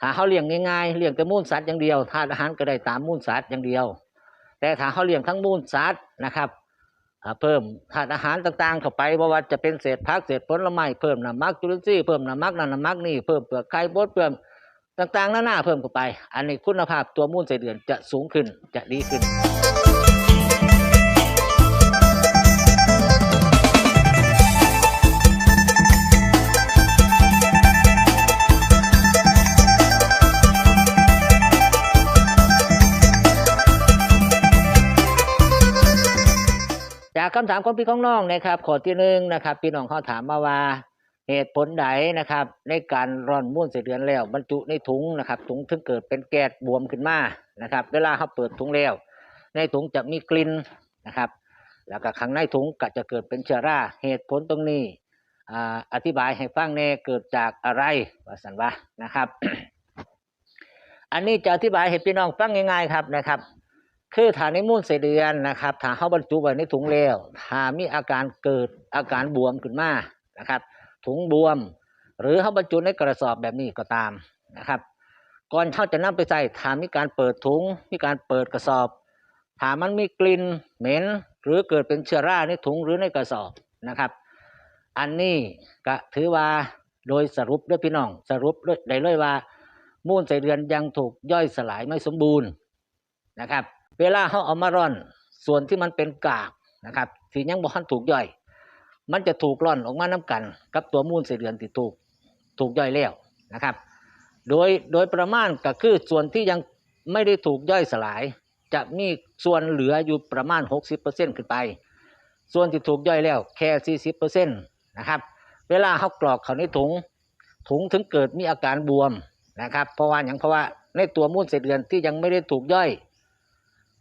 ถ้าเขาเลี้ยงง่ายๆเลี้ยงแต่มูลสัตว์อย่างเดียวธาตุอาหารก็ได้ตามมูลสัตว์อย่างเดียว แต่ถ้าเขาเลี้ยงทั้งมูลสัตว์นะครับเพิ่มธาตุอาหารต่างๆเข้าไปเพราะว่าจะเป็นเศษผักเศษผลไม้เพิ่มน้ำมักจุลินทรีย์เพิ่มน้ำมักนั่นน้ำมักนี่เพิ่มเปลือกไข่บดเพิ่มต่างๆหน้าๆเพิ่มเข้าไป อันนี้คุณภาพตัวมูลไส้เดือนจะสูงขึ้นจะดีขึ้น จากคำถามของพี่ของน้องนะครับข้อที่หนึ่งนะครับ พี่น้องเขาถามมาว่าเหตุผลใดนะครับ ในการร่อนม้วนเสเดือนแล้วบรรจุในถุงนะครับถุงถึงเกิดเป็นแก๊สบวมขึ้นมานะครับ เวลาเขาเปิดถุงแล้ว ในถุงจะมีกลิ่นนะครับ แล้วก็ข้างในถุงก็จะเกิดเป็นเชื้อราเหตุผลตรงนี้อ่าอธิบายให้ฟังแน่เกิดจากอะไรว่าสันวะนะครับ อันนี้จะอธิบายให้พี่น้องฟังง่ายๆครับนะครับ คือฐานในมูลไส้เดือนนะครับถ้าเขาบรรจุไว้ในถุงแล้วถ้ามีอาการเกิดอาการบวมขึ้นมานะครับ ถุงบวม หรือเขาบรรจุในกระสอบแบบนี้ก็ตามนะครับก่อนเขาจะนำไปใส่ถ้ามีการเปิดถุง มีการเปิดกระสอบถ้ามันมีกลิ่นเหม็น หรือเกิดเป็นเชื้อราในถุงหรือในกระสอบนะครับ อันนี้ก็ถือว่าโดยสรุปด้วยพี่น้อง สรุปได้เลยว่า มูลไส้เดือนยังถูกย่อยสลายไม่สมบูรณ์นะครับ เวลาเขาเอามาร่อน ส่วนที่มันเป็นกากนะครับที่ยังบ่ทันถูกย่อย มันจะถูกร่อนออกมาน้กัน กับตัวมูลไส้เดือนที่ถูกถูกย่อยแล้วนะครับ โดยโดยประมาณก็คือส่วนที่ยังไม่ได้ถูกย่อยสลาย จะมีส่วนเหลืออยู่ประมาณ 60%ขึ้นไป ส่วนที่ถูกย่อยแล้วแค่ 40%นะครับเวลาเขากรอกเข้าในถุงถุงถึงเกิดมีอาการบวมนะครับ เพราะว่าอย่างเพราะว่าในตัวมูลไส้เดือนที่ยังไม่ได้ถูกย่อย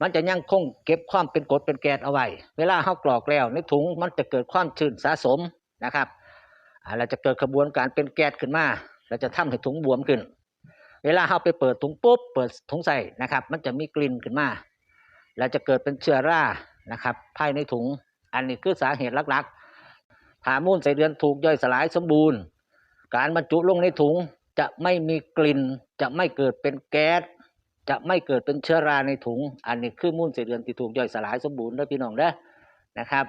มันจะยังคงเก็บความเป็นกรดเป็นแก๊สเอาไว้ เวลาเขากรอกแล้วในถุงมันจะเกิดความชื้นสะสมนะครับอ่าจะเกิดกระบวนการเป็นแก๊สขึ้นมาแล้วจะทำให้ถุงบวมขึ้น เวลาเขาไปเปิดถุงปุ๊บเปิดถุงใส่นะครับ มันจะมีกลิ่นขึ้นมาแล้วจะเกิดเป็นเชื้อรานะครับภายในถุง อันนี้คือสาเหตุหลักๆถามูลไส้เดือนถูกย่อยสลายสมบูรณ์ การบรรจุลงในถุงจะไม่มีกลิ่นจะไม่เกิดเป็นแก๊ส จะไม่เกิดเป็นเชื้อราในถุง อันนี้คือมูลไส้เดือนที่ถูกย่อยสลายสมบูรณ์เด้พี่น้องเด้อนะครับ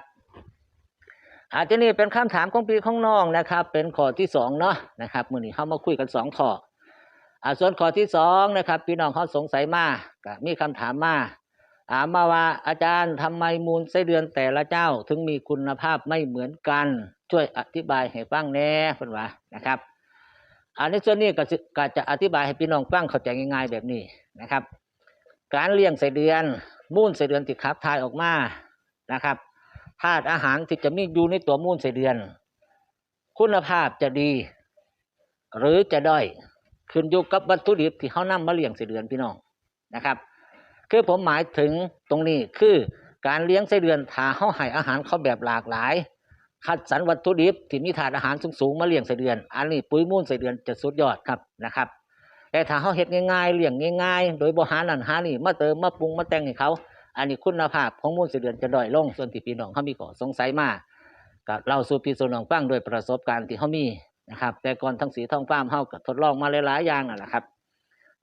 อาจจะนี่เป็นคำถามของพี่ของน้องนะครับ เป็นข้อที่สองเนาะนะครับมื่อนี้เข้ามาคุยกันสองข้ออ่าส่วนข้อที่สองนะครับ พี่น้องเขาสงสัยมาก็มีคำถามมาถามมาว่าอาจารย์ทำไมมูลไส้เดือนแต่ละเจ้าถึงมีคุณภาพไม่เหมือนกัน ช่วยอธิบายให้ฟังแน่เพิ่อนว่านะครับ อันในส่วนนี้ก็สิก็จะอธิบายให้พี่น้องฟังเข้าใจง่ายๆแบบนี้นะครับ การเลี้ยงไส้เดือนมูลไส้เดือนที่ขับถ่ายออกมานะครับธาตุอาหารที่จะมีอยู่ในตัวมูลไส้เดือน คุณภาพจะดี หรือจะด้อยขึ้นอยู่กับวัตถุดิบที่เขานำมาเลี้ยงไส้เดือนพี่น้องนะครับ คือผมหมายถึงตรงนี้คือการเลี้ยงไส้เดือนถ้าเขาให้อาหารเขาแบบหลากหลาย คัดสรรวัตถุดิบที่มีถาดอาหารสูงๆมาเลี้ยงไส้เดือน อันนี้ปุ๋ยมูลไส้เดือนจะสุดยอดครับนะครับ แต่ถ้าเขาเฮ็ดง่ายๆเลี้ยงง่ายๆ โดยบ่หานั่นหานี่มาเติมมาปรุงมาแต่งให้เขา อันนี้คุณภาพของมูลไส้เดือนจะด้อยลงส่วนที่พี่น้องเขามีข้อสงสัยมาก็เล่าสู่พี่สู่น้องฟังด้วยประสบการณ์ที่เขามีนะครับ แต่ก่อนทั้งสีทองฟ้ามเขาก็ทดลองมาหลายๆอย่างนั่นแหละครับ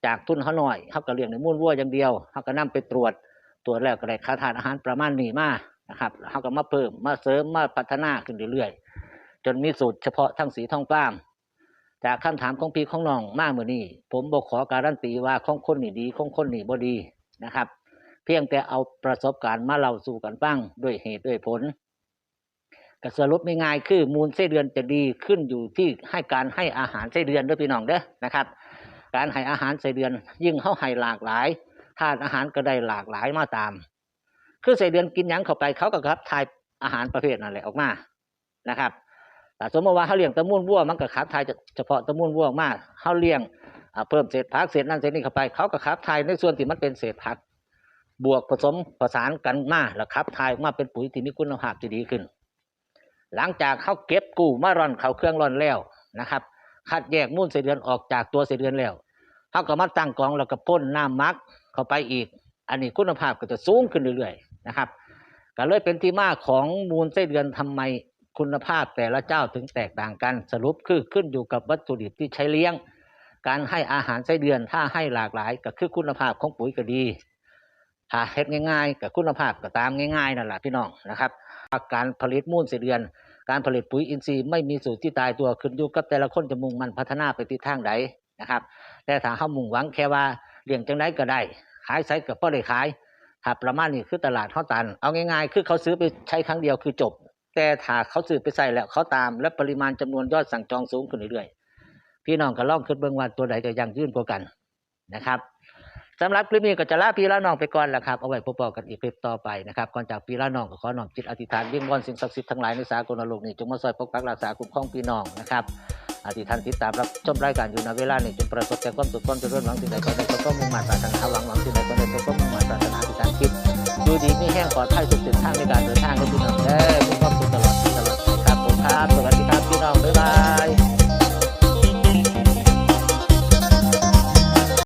จากทุนเขาหน่อยเขาก็เลี้ยงในมูลวัวอย่างเดียวเขาก็นํไปตรวจตรวจแล้วก็ได้ค่าทานอาหารประมาณนี้มา นะครับเขาก็มาเพิ่มมาเสริมมาพัฒนาขึ้นเรื่อยๆจนมีสูตรเฉพาะทั้งสีทองฟ้าม จากคำถามของพี่ของน้องมากเมื่อนี้ ผมบอกขอการันตีว่าของคนนี่ดีของคนนี่บ่ดีนะครับ เพียงแต่เอาประสบการณ์มาเล่าสู่กันฟังด้วยเหตุด้วยผลก็สรุปง่ายๆคือมูลไส้เดือนจะดีขึ้นอยู่ที่ให้การให้อาหารไส้เดือนด้วยพี่น้องเด้อนะครับ การให้อาหารไส้เดือนยิ่งเขาให้หลากหลายธาตุอาหารก็ได้หลากหลายมาตาม คือไส้เดือนกินยังเข้าไปเขาก็ครับทายอาหารประเภทนั่นแหละออกมานะครับแต่สมมติว่าเขาเลี้ยงตะมูลวัวมันก็ขับทายเฉพาะตะมูลวัวออกมาเขาเลี้ยงอ่าเพิ่มเศษผักเศษนั่นเศษนี่เข้าไปเขาก็ขับทายในส่วนที่มันเป็นเศษผัก บวกผสมผสานกันมาแล้วขับทายออกมาเป็นปุ๋ยที่มีคุณภาพที่ดีขึ้น หลังจากเขาเก็บกู้มาร่อนเขาเครื่องร่อนแล้วนะครับคัดแยกมูลไส้เดือนออกจากตัวไส้เดือนแล้วเขาก็มาตั้งกองแล้วก็พ่นน้ำมักเข้าไปอีก อันนี้คุณภาพก็จะสูงขึ้นเรื่อย นะครับก็เลยเป็นที่มาของมูลไส้เดือนทำไมคุณภาพแต่ละเจ้าถึงแตกต่างกันสรุปคือขึ้นอยู่กับวัตถุดิบที่ใช้เลี้ยง การให้อาหารไส้เดือนถ้าให้หลากหลาย ก็คือคุณภาพของปุ๋ยก็ดีถ้าเฮ็ดง่ายๆกับคุณภาพก็ตามง่ายๆนั่นแหละพี่น้องนะครับการผลิตมูลไส้เดือน การผลิตปุ๋ยอินทรีย์ไม่มีสูตรที่ตายตัวขึ้นอยู่กับแต่ละคนจะมุ่งมันพัฒนาไปทิศทางใดนะครับแต่ถ้าเฮามุ่งหวังแค่ว่าเลี้ยงจังไดก็ได้ ขายไสก็บ่ได้ขาย ถาประมาณนี้คือตลาดเฮาตัน เอาง่ายๆ คือเขาซื้อไปใช้ครั้งเดียวคือจบ แต่ถ้าเขาซื้อไปใส่แล้วเขาตาม และปริมาณจำนวนยอดสั่งจองสูงขึ้นเรื่อยๆ พี่น้องก็ล่องคิดเบิ่งว่าตัวใดจะยังยืนกว่ากันนะครับสำหรับคลิปนี้ก็จะลาพี่ลาน้องไปก่อนแล้วครับ เอาไว้พบกันอีกคลิปต่อไปนะครับ ก่อนจากพี่ลาน้องก็ขอน้อมจิตอธิษฐานยิ่งวอนสิ่งศักดิ์สิทธิ์ทั้งหลายในสากลโลกนี้จงมาช่วยปกปักรักษาคุ้มครองพี่น้องนะครับ อธิษฐานติดตามรับชมรายการอยู่ในเวลานี้จนประสบแต่ความสุขความเจริญหวังสิ่งใดก็ได้ก็มุ่งมั่นปรารถนาหวังหวังสิ่งใดก็ได้ก็มุ่งมั่นปรารถนาที่กานคิดดูดีไม่แห้งปลอดภัยสุขสิทธิ์ทางในการเดินทางกับพี่น้องเด้อ